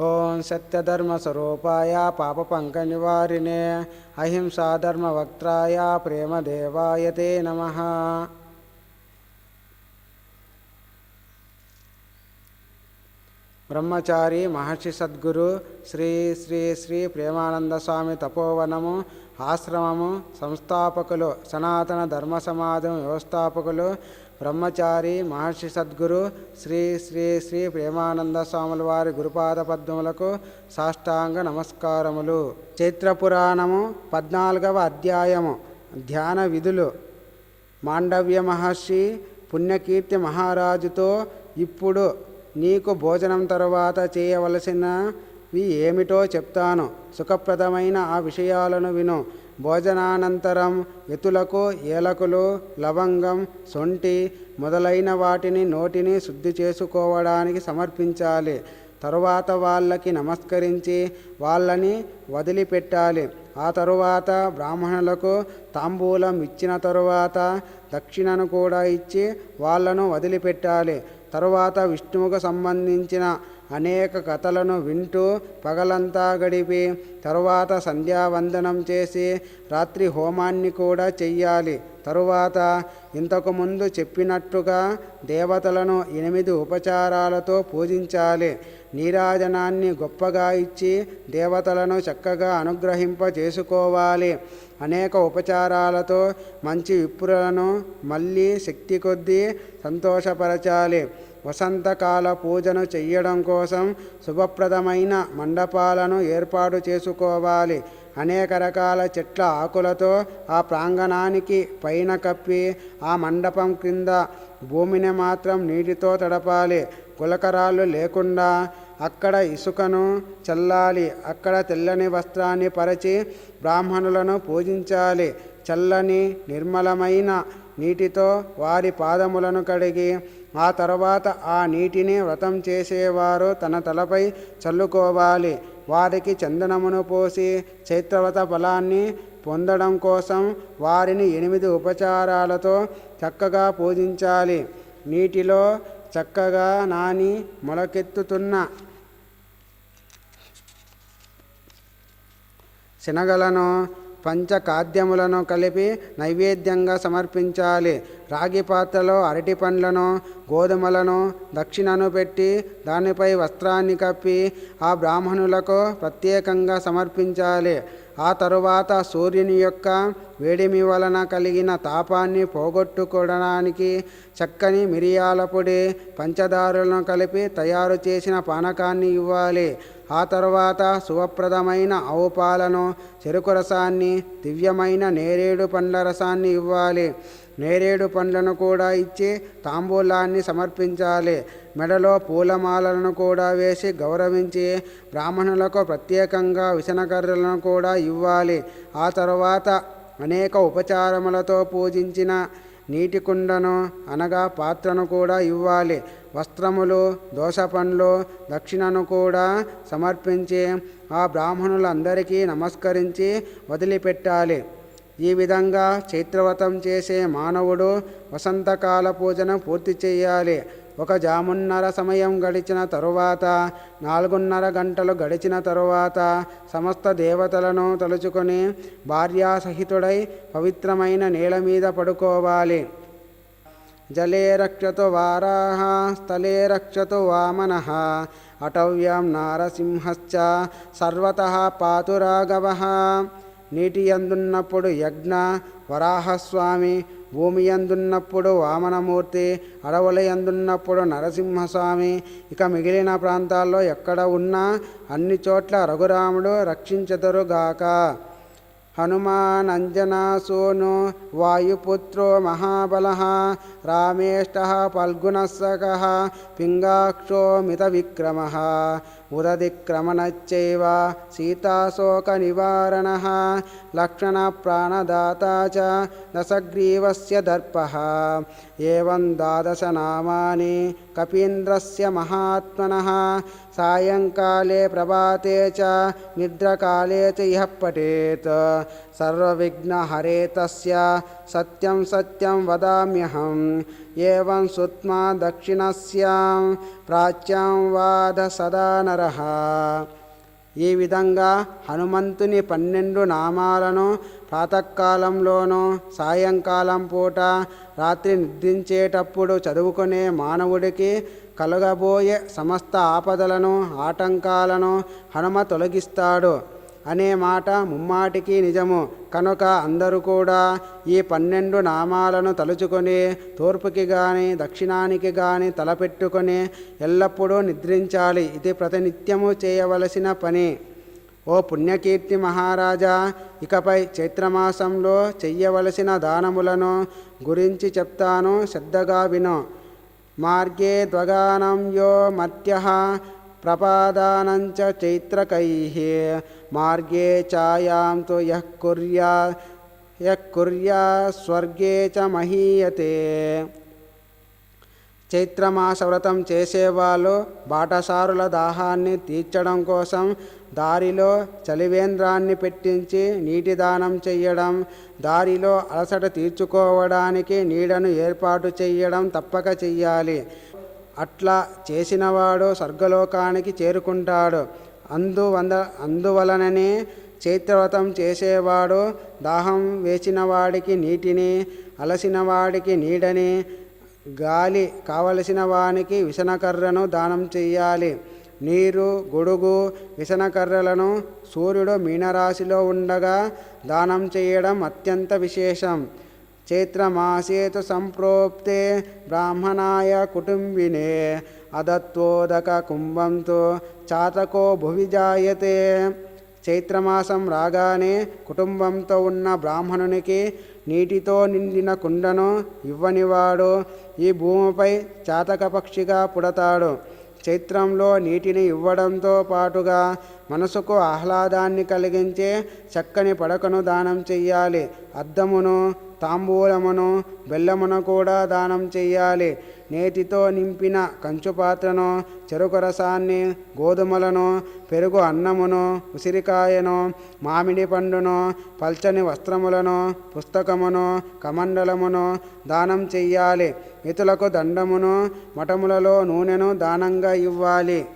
ॐ सत्यधर्मस्वरूपाय पापपङ्कनिवारिणे अहिंसाधर्मवक्त्राय प्रेमदेवाय ते नमः బ్రహ్మచారి మహర్షి సద్గురు శ్రీ శ్రీ శ్రీ ప్రేమానంద స్వామి తపోవనము ఆశ్రమము సంస్థాపకులు సనాతన ధర్మ సమాజం వ్యవస్థాపకులు బ్రహ్మచారి మహర్షి సద్గురు శ్రీ శ్రీ శ్రీ ప్రేమానంద స్వాముల వారి గురుపాద పద్మములకు సాష్టాంగ నమస్కారములు. చైత్ర పురాణము పద్నాలుగవ అధ్యాయము. ధ్యాన విధులు. మాండవ్య మహర్షి పుణ్యకీర్తి మహారాజుతో ఇప్పుడు నీకు భోజనం తరువాత చేయవలసినవి ఏమిటో చెప్తాను. సుఖప్రదమైన ఆ విషయాలను విను. భోజనానంతరం ఎతులకు ఏలకులు లవంగం సొంటి మొదలైన వాటిని నోటిని శుద్ధి చేసుకోవడానికి సమర్పించాలి. తరువాత వాళ్ళకి నమస్కరించి వాళ్ళని వదిలిపెట్టాలి. ఆ తరువాత బ్రాహ్మణులకు తాంబూలం ఇచ్చిన తరువాత దక్షిణను కూడా ఇచ్చి వాళ్ళను వదిలిపెట్టాలి. తరువాత విష్ణువుకు సంబంధించిన అనేక కథలను వింటూ పగలంతా గడిపి తరువాత సంధ్యావందనం చేసి రాత్రి హోమాన్ని కూడా చెయ్యాలి. తరువాత ఇంతకుముందు చెప్పినట్టుగా దేవతలను ఎనిమిది ఉపచారాలతో పూజించాలి. నీరాజనాన్ని గొప్పగా ఇచ్చి దేవతలను చక్కగా అనుగ్రహింప చేసుకోవాలి. అనేక ఉపచారాలతో మంచి విప్రులను మళ్ళీ శక్తి కొద్దీ సంతోషపరచాలి. వసంతకాల పూజను చెయ్యడం కోసం శుభప్రదమైన మండపాలను ఏర్పాటు చేసుకోవాలి. అనేక రకాల చెట్ల ఆకులతో ఆ ప్రాంగణానికి పైన కప్పి ఆ మండపం క్రింద భూమిని మాత్రం నీటితో తడపాలి. గులకరాళ్ళు లేకుండా అక్కడ ఇసుకను చల్లాలి. అక్కడ తెల్లని వస్త్రాన్ని పరిచి బ్రాహ్మణులను పూజించాలి. చల్లని నిర్మలమైన నీటితో వారి పాదములను కడిగి ఆ తర్వాత ఆ నీటిని వ్రతం చేసేవారు తన తలపై చల్లుకోవాలి. వారికి చందనమును పోసి చైత్రవ్రత ఫలాన్ని పొందడం కోసం వారిని ఎనిమిది ఉపచారాలతో చక్కగా పూజించాలి. నీటిలో చక్కగా నాని మొలకెత్తుతున్న శనగలను పంచఖాద్యములను కలిపి నైవేద్యంగా సమర్పించాలి. రాగి పాత్రలో అరటి పండ్లను గోధుమలను దక్షిణను పెట్టి దానిపై వస్త్రాన్ని కప్పి ఆ బ్రాహ్మణులకు ప్రత్యేకంగా సమర్పించాలి. ఆ తరువాత సూర్యుని యొక్క వేడిమి వలన కలిగిన తాపాన్ని పోగొట్టుకోవడానికి చక్కని మిరియాల పొడి పంచదారులను కలిపి తయారు చేసిన పానకాన్ని ఇవ్వాలి. ఆ తర్వాత శుభప్రదమైన ఆవు పాలను చెరుకు రసాన్ని దివ్యమైన నేరేడు పండ్ల రసాన్ని ఇవ్వాలి. నేరేడు పండ్లను కూడా ఇచ్చి తాంబూలాన్ని సమర్పించాలి. మెడలో పూలమాలలను కూడా వేసి గౌరవించి బ్రాహ్మణులకు ప్రత్యేకంగా విసనకర్రలను కూడా ఇవ్వాలి. ఆ తర్వాత అనేక ఉపచారములతో పూజించిన నీటి కుండను అనగా పాత్రను కూడా ఇవ్వాలి. వస్త్రములు దోస పండ్లు దక్షిణను కూడా సమర్పించి ఆ బ్రాహ్మణులందరికీ నమస్కరించి వదిలిపెట్టాలి. ఈ విధంగా చైత్రవ్రతం చేసే మానవుడు వసంతకాల పూజను పూర్తి చేయాలి. ఒక జామున్నర సమయం గడిచిన తరువాత నాలుగున్నర గంటలు గడిచిన తరువాత సమస్త దేవతలను తలుచుకొని భార్యాసహితుడై పవిత్రమైన నేల మీద పడుకోవాలి. జలే రక్షతు వారాహ స్థలే రక్షతు వామన అటవ్యం నారసింహశ్చ సర్వత పాతు రాఘవ నీటి ఎందున్నప్పుడు యజ్ఞ వరాహస్వామి భూమి ఎందున్నప్పుడు వామనమూర్తి అడవుల ఎందున్నప్పుడు నరసింహస్వామి. ఇక మిగిలిన ప్రాంతాల్లో ఎక్కడ ఉన్నా అన్ని చోట్ల రఘురాముడు రక్షించదురుగాక. హనుమానంజనాసోను వాయుపుత్రో మహాబల రామేష్ట ఫల్గుణసక పింగాక్షో మిత విక్రమ उदधिक्रमणच्चैव सीताशोकनिवारणः लक्षणप्राणदाता च दशग्रीवस्य दर्पः। एवं द्वादशनामानि कपीन्द्रस्य महात्मनः सायङ्काले प्रभाते च निद्रकाले च इह पठेत्। सर्वविघ्नहरे तस्य सत्यं सत्यं वदाम्यहम्। एवं श्रुत्वा दक्षिणस्यां प्राच्यां वाद सदा नरः ఈ విధంగా హనుమంతుని పన్నెండు నామాలను ప్రాతకాలంలోనూ సాయంకాలం పూట రాత్రి నిద్రించేటప్పుడు చదువుకునే మానవుడికి కలగబోయే సమస్త ఆపదలను ఆటంకాలను హనుమ తొలగిస్తాడు అనే మాట ముమ్మాటికి నిజము కనుక అందరూ కూడా ఈ పన్నెండు నామాలను తలుచుకొని తూర్పుకి కానీ దక్షిణానికి కానీ తలపెట్టుకొని ఎల్లప్పుడూ నిద్రించాలి. ఇది ప్రతినిత్యము చేయవలసిన పని. ఓ పుణ్యకీర్తి మహారాజా ఇకపై చైత్రమాసంలో చెయ్యవలసిన దానములను గురించి చెప్తాను శ్రద్ధగా విను. మార్గే ద్వగానం యో మత్య ప్రపాదానంచ చైత్రకై. మార్గే ఛాయాం తు యః కుర్యా యః కుర్యా స్వర్గే చ మహీయతే చైత్రమాస వ్రతం చేసేవాళ్ళు బాటసారుల దాహాన్ని తీర్చడం కోసం దారిలో చలివేంద్రాన్ని పెట్టించి నీటి దానం చెయ్యడం దారిలో అలసట తీర్చుకోవడానికి నీడను ఏర్పాటు చెయ్యడం తప్పక చెయ్యాలి. అట్లా చేసినవాడు స్వర్గలోకానికి చేరుకుంటాడు. అందువంద అందువలననే చైత్రవ్రతం చేసేవాడు దాహం వేసిన వాడికి నీటిని అలసిన వాడికి నీడని గాలి కావలసిన వానికి విసనకర్రను దానం చెయ్యాలి. నీరు గొడుగు విసనకర్రలను సూర్యుడు మీనరాశిలో ఉండగా దానం చేయడం అత్యంత విశేషం. చైత్రమాసేతు సంప్రోప్తే బ్రాహ్మణాయ కుటుంబినే అదత్వోదక కుంభంతో చాతకో భువి జాయతే చైత్రమాసం రాగానే కుటుంబంతో ఉన్న బ్రాహ్మణునికి నీటితో నిండిన కుండను ఇవ్వనివాడు ఈ భూమిపై చాతక పక్షిగా పుడతాడు. చైత్రంలో నీటిని ఇవ్వడంతో పాటుగా మనసుకు ఆహ్లాదాన్ని కలిగించే చక్కని పడకను దానం చెయ్యాలి. అద్దమును తాంబూలమును బెల్లమును కూడా దానం చెయ్యాలి. నేతితో నింపిన కంచు పాత్రను చెరుకు రసాన్ని గోధుమలను పెరుగు అన్నమును ఉసిరికాయను మామిడి పండును పల్చని వస్త్రములను పుస్తకమును కమండలమును దానం చెయ్యాలి. ఇతులకు దండమును మఠములలో నూనెను దానంగా ఇవ్వాలి.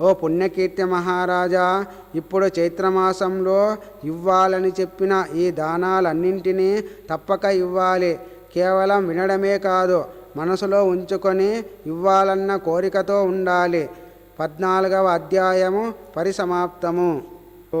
ఓ పుణ్యకీర్తి మహారాజా ఇప్పుడు చైత్రమాసంలో ఇవ్వాలని చెప్పిన ఈ దానాలన్నింటినీ తప్పక ఇవ్వాలి. కేవలం వినడమే కాదు మనసులో ఉంచుకొని ఇవ్వాలన్న కోరికతో ఉండాలి. పద్నాలుగవ అధ్యాయము పరిసమాప్తము. ఓ